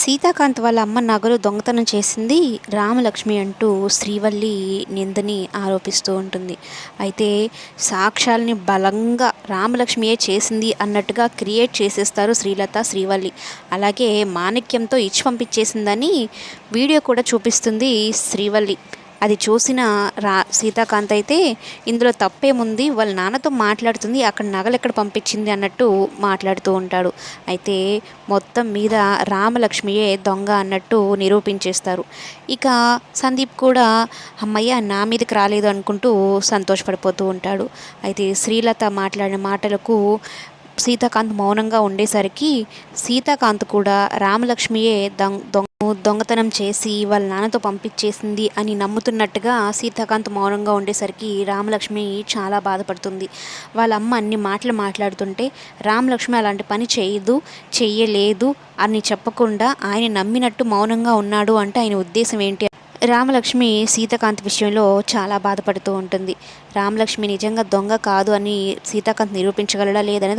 సీతాకాంత్ వాళ్ళ అమ్మ నగలు దొంగతనం చేసింది రామలక్ష్మి అంటూ శ్రీవల్లి నిందని ఆరోపిస్తూ ఉంటుంది. అయితే సాక్ష్యాలని బలంగా రామలక్ష్మియే చేసింది అన్నట్టుగా క్రియేట్ చేసేస్తారు శ్రీలత శ్రీవల్లి. అలాగే మాణిక్యంతో ఇచ్చి పంపించేసిందని వీడియో కూడా చూపిస్తుంది శ్రీవల్లి. అది చూసిన రా సీతాకాంత్ అయితే ఇందులో తప్పేముంది? వాళ్ళ నాన్నతో మాట్లాడుతుంది అక్కడ నగలు ఎక్కడ పంపించింది అన్నట్టు మాట్లాడుతూ ఉంటాడు. అయితే మొత్తం మీద రామలక్ష్మియే దొంగ అన్నట్టు నిరూపించేస్తారు. ఇక సందీప్ కూడా అమ్మయ్య నా మీదకి రాలేదు అనుకుంటూ సంతోషపడిపోతూ ఉంటాడు. అయితే శ్రీలత మాట్లాడిన మాటలకు సీతాకాంత్ మౌనంగా ఉండేసరికి సీతాకాంత్ కూడా రామలక్ష్మియే దొంగ దొంగ దొంగతనం చేసి వాళ్ళ నాన్నతో పంపించేసింది అని నమ్ముతున్నట్టుగా సీతాకాంత్ మౌనంగా ఉండేసరికి రామలక్ష్మి చాలా బాధపడుతుంది. వాళ్ళ అమ్మ అన్ని మాటలు మాట్లాడుతుంటే రామలక్ష్మి అలాంటి పని చేయదు చెయ్యలేదు అని చెప్పకుండా ఆయన నమ్మినట్టు మౌనంగా ఉన్నాడు అంటే ఆయన ఉద్దేశం ఏంటి? రామలక్ష్మి సీతాకాంత్ విషయంలో చాలా బాధపడుతూ ఉంటుంది. రామలక్ష్మి నిజంగా దొంగ కాదు అని సీతాకాంత్ నిరూపించగలడా లేదనేది